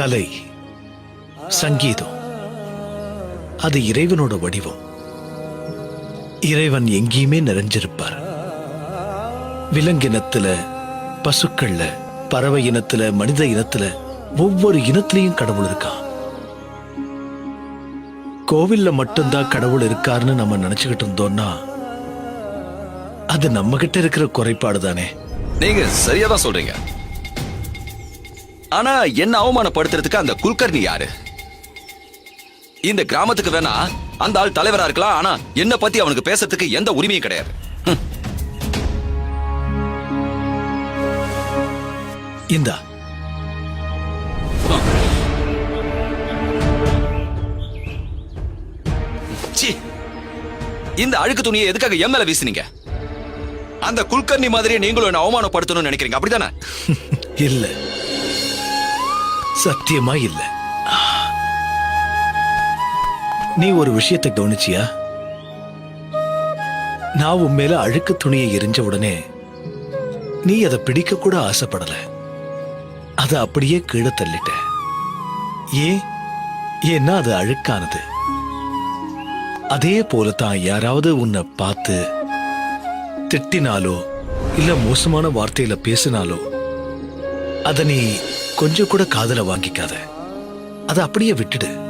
கலை சங்கீதம் அது இறைவனோட வடிவம். இறைவன் எங்கேயுமே நிறைஞ்சிருப்பார். விலங்கினத்துல பசுக்கள்ல பறவை இனத்துல மனித இனத்துல ஒவ்வொரு இனத்திலையும் கடவுள் இருக்கான். கோவில்ல மட்டும்தான் கடவுள் இருக்காருன்னு நம்ம நினைச்சுக்கிட்டு இருந்தோம்னா அது நம்ம கிட்ட இருக்கிற குறைபாடு தானே நீங்க சரியாதான் சொல்றீங்க. ஆனா என்ன அவமானப்படுத்துறதுக்கு அந்த குல்கர்னி யாரு? இந்த கிராமத்துக்கு வேணா அந்த ஆள் தலைவரா இருக்கலாம் ஆனா என்ன பத்தி அவனுக்கு பேசுறதுக்கு எந்த உரிமையும் கிடையாது. இந்தா. இந்த அழுக்கு துணியை எதுக்காக மேல வீசுனீங்க? அந்த குல்கர்னி மாதிரி நீங்களும் என்ன அவமானப்படுத்தணும்னு நினைக்கிறீங்க அப்படிதானே? இல்ல. சத்தியமா இல்ல. நீ ஒரு விஷயத்தை கவனிச்சியா? நான் உன் மேல அழுக்கு துணியை எரிஞ்ச உடனே நீ அதை பிடிக்க கூட ஆசைப்படல. அதை அப்படியே கீழே தள்ளிட்ட. ஏன்? ஏன்னா அது அழுக்கானது. அதே போலத்தான் யாராவது உன்னை பார்த்து திட்டினாலோ இல்ல மோசமான வார்த்தையில பேசினாலோ அத நீ கொஞ்சம் கூட காதுல வாங்கிக்காத. அதை அப்படியே விட்டுடு.